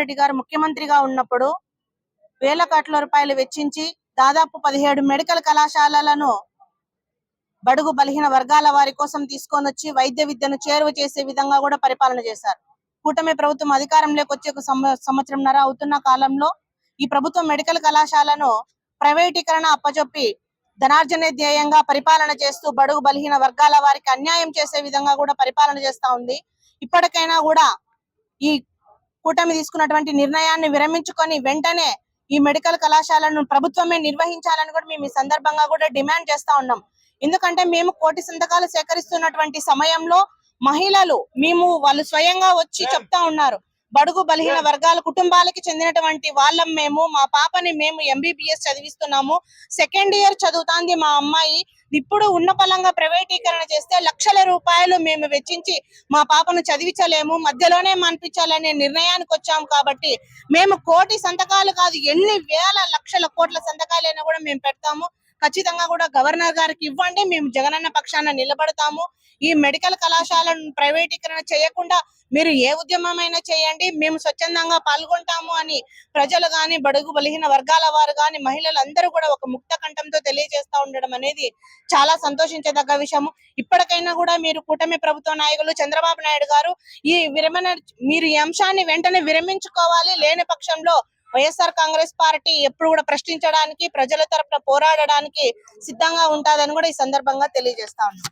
జగన్మోహన్ రెడ్డి గారు ముఖ్యమంత్రిగా ఉన్నప్పుడు వేల కోట్ల రూపాయలు వెచ్చించి దాదాపు పదిహేడు మెడికల్ కళాశాలలను బడుగు బలహీన వర్గాల వారి కోసం తీసుకొని వచ్చి వైద్య విద్యను చేరువ చేసే విధంగా కూడా పరిపాలన చేశారు. కూటమి ప్రభుత్వం అధికారంలోకి వచ్చే ఒక సంవ- సంవత్సరంన్నర అవుతున్న కాలంలో ఈ ప్రభుత్వం మెడికల్ కళాశాలను ప్రైవేటీకరణ అప్పచెప్పి ధనార్జనే ధ్యేయంగా పరిపాలన చేస్తూ బడుగు బలహీన వర్గాల వారికి అన్యాయం చేసే విధంగా కూడా పరిపాలన చేస్తా ఉంది. ఇప్పటికైనా కూడా ఈ కూటమి తీసుకున్నటువంటి నిర్ణయాన్ని విరమించుకొని వెంటనే ఈ మెడికల్ కళాశాలను ప్రభుత్వమే నిర్వహించాలని కూడా మేము ఈ సందర్భంగా కూడా డిమాండ్ చేస్తా ఉన్నాం. ఎందుకంటే మేము కోటి సంతకాలు సేకరిస్తున్నటువంటి సమయంలో మహిళలు మేము వాళ్ళు స్వయంగా వచ్చి చెప్తా ఉన్నారు. బడుగు బలహీన వర్గాల కుటుంబాలకి చెందినటువంటి వాళ్ళం మేము మా పాపని మేము ఎంబీబీఎస్ చదివిస్తున్నాము. సెకండ్ ఇయర్ చదువుతాంది మా అమ్మాయి. ఇప్పుడు ఉన్న పలంగా ప్రైవేటీకరణ చేస్తే లక్షల రూపాయలు మేము వెచ్చించి మా పాపను చదివించలేము మధ్యలోనే మనిపించాలనే నిర్ణయానికి వచ్చాము కాబట్టి మేము కోటి సంతకాలు కాదు ఎన్ని వేల లక్షల కోట్ల సంతకాలైనా కూడా మేము పెడతాము. ఖచ్చితంగా కూడా గవర్నర్ గారికి ఇవ్వండి మేము జగనన్న పక్షాన నిలబడతాము. ఈ మెడికల్ కళాశాలను ప్రైవేటీకరణ చేయకుండా మీరు ఏ ఉద్యమమైనా చేయండి మేము స్వచ్ఛందంగా పాల్గొంటాము అని ప్రజలు గాని బడుగు బలహీన వర్గాల వారు గాని మహిళలందరూ కూడా ఒక ముక్త కంఠంతో తెలియజేస్తా ఉండడం అనేది చాలా సంతోషించదగ్గ విషయము. ఇప్పటికైనా కూడా మీరు కూటమి ప్రభుత్వ నాయకులు చంద్రబాబు నాయుడు గారు ఈ విరమణ మీరు ఈ అంశాన్ని వెంటనే విరమించుకోవాలి. లేని పక్షంలో వైఎస్ఆర్ కాంగ్రెస్ పార్టీ ఎప్పుడు కూడా ప్రశ్నించడానికి ప్రజల తరపున పోరాడడానికి సిద్ధంగా ఉంటాదని కూడా ఈ సందర్భంగా తెలియజేస్తా ఉన్నాం.